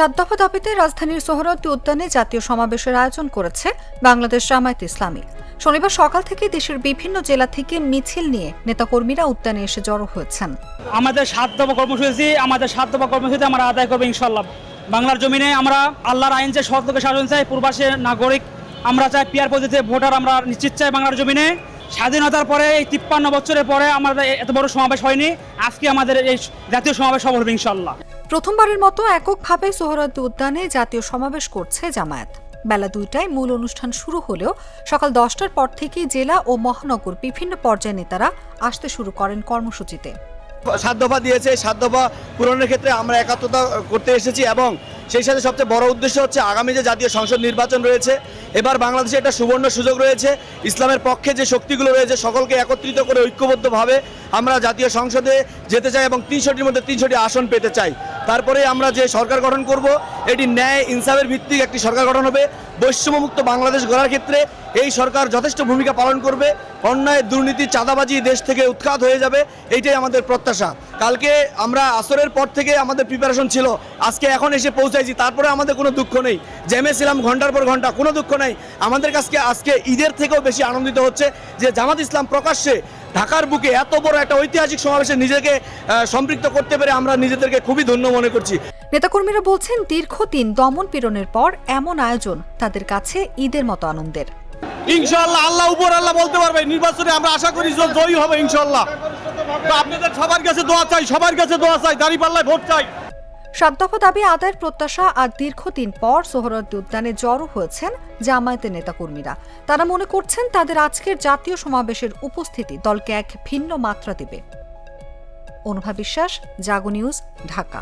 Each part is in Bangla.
সাত দফা দাবিতে রাজধানীর সোহরাওয়ার্দী উদ্যানে জাতীয় সমাবেশের আয়োজন করেছে বাংলাদেশ জামায়াত ইসলামী। শনিবার সকাল থেকে দেশের বিভিন্ন জেলা থেকে মিছিল নিয়ে নেতাকর্মীরা উদ্যানে এসে জড়ো হয়েছেন। আমাদের সাত দফা কর্মসূচি, আমাদের সাত দফা কর্মসূচি আমরা আদায় করব ইনশাল্লাহ বাংলার জমিনে আমরা আল্লাহর আইন চাই সৎলোকে শাসন চাই পূর্বাসের নাগরিক, আমরা চাই পিয়ার পদ্ধতিতে ভোটার আমরা নিশ্চিত চাই বাংলার জমিনে। স্বাধীনতার পরে এই তিপ্পান্ন বছরের পরে আমাদের এত বড় সমাবেশ হয়নি। আজকে আমাদের এই জাতীয় সমাবেশ সফল হবে ইনশাল্লাহ প্রথমবারের মতো এককভাবে সোহরাওয়ার্দী উদ্যানে জাতীয় সমাবেশ করছে জামায়াত। বেলা দুইটায় মূল অনুষ্ঠান শুরু হলেও সকাল দশটার পর থেকেই জেলা ও মহানগর বিভিন্ন পর্যায়ের নেতারা আসতে শুরু করেন কর্মসূচিতে। সাত দফা দিয়েছে, সাত দফা পূরণের ক্ষেত্রে আমরা একাত্মতা করতে এসেছি এবং সেই সাথে সবচেয়ে বড় উদ্দেশ্য হচ্ছে আগামী যে জাতীয় সংসদ নির্বাচন রয়েছে, এবার বাংলাদেশে একটা সুবর্ণ সুযোগ রয়েছে। ইসলামের পক্ষে যে শক্তিগুলো রয়েছে, সকলকে একত্রিত করে ঐক্যবদ্ধভাবে আমরা জাতীয় সংসদে যেতে চাই এবং তিনশোটির মধ্যে তিনশোটি আসন পেতে চাই। তারপরে আমরা যে সরকার গঠন করব, এটি ন্যায় ইনসাফের ভিত্তিক একটি সরকার গঠন হবে। বৈষম্যমুক্ত বাংলাদেশ গড়ার ক্ষেত্রে এই সরকার যথেষ্ট ভূমিকা পালন করবে। অন্যায়, দুর্নীতি, চাঁদাবাজি দেশ থেকে উৎখাত হয়ে যাবে, এইটাই আমাদের প্রত্যাশা। কালকে আমরা আসরের পর থেকে আমাদের প্রিপারেশন ছিল। আজকে এখন এসে পৌঁছাইছি, তারপরে আমাদের কোনো দুঃখ নেই। জেমে ছিলাম ঘণ্টার পর ঘণ্টা, কোনো দুঃখ নেই। আমাদের কাছে আজকে ঈদের থেকেও বেশি আনন্দিত হচ্ছে যে জামাত ইসলাম প্রকাশ্যে ঢাকার বুকে এত বড় একটা ঐতিহাসিক সমাবেশে নিজেকে সম্পৃক্ত করতে পেরে আমরা নিজেদেরকে খুবই ধন্য মনে করছি। নেতাকর্মীরা বলছেন দীর্ঘদিন দমন পীড়নের পর এমন আয়োজন তাদের কাছে ঈদের মতো আনন্দের। ইনশাআল্লাহ আল্লাহ উপর আল্লাহ বলতে পারবে। নির্বাচনে আমরা আশা করি জয়ী হবে ইনশাআল্লাহ। তো আপনাদের সবার কাছে দোয়া চাই সবার কাছে দোয়া চাই দাঁড়িপাল্লায় ভোট চাই। সাত দফা দাবি আদায়ের প্রত্যাশা আর দীর্ঘদিন পর সোহরাওয়ার্দী উদ্যানে জড়ো হয়েছেন জামায়াতের নেতাকর্মীরা। তারা মনে করছেন তাদের আজকের জাতীয় সমাবেশের উপস্থিতি দলকে এক ভিন্ন মাত্রা দেবে। অনুভা বিশ্বাস, জাগো নিউজ, ঢাকা।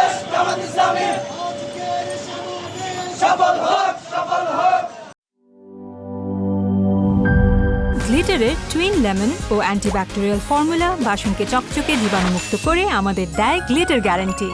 গ্লিটারের টুইন লেমন ও অ্যান্টিব্যাকটেরিয়াল ফর্মুলা বাসনকে চকচকে জীবাণুমুক্ত করে আমাদের দেয় গ্লিটার গ্যারান্টি।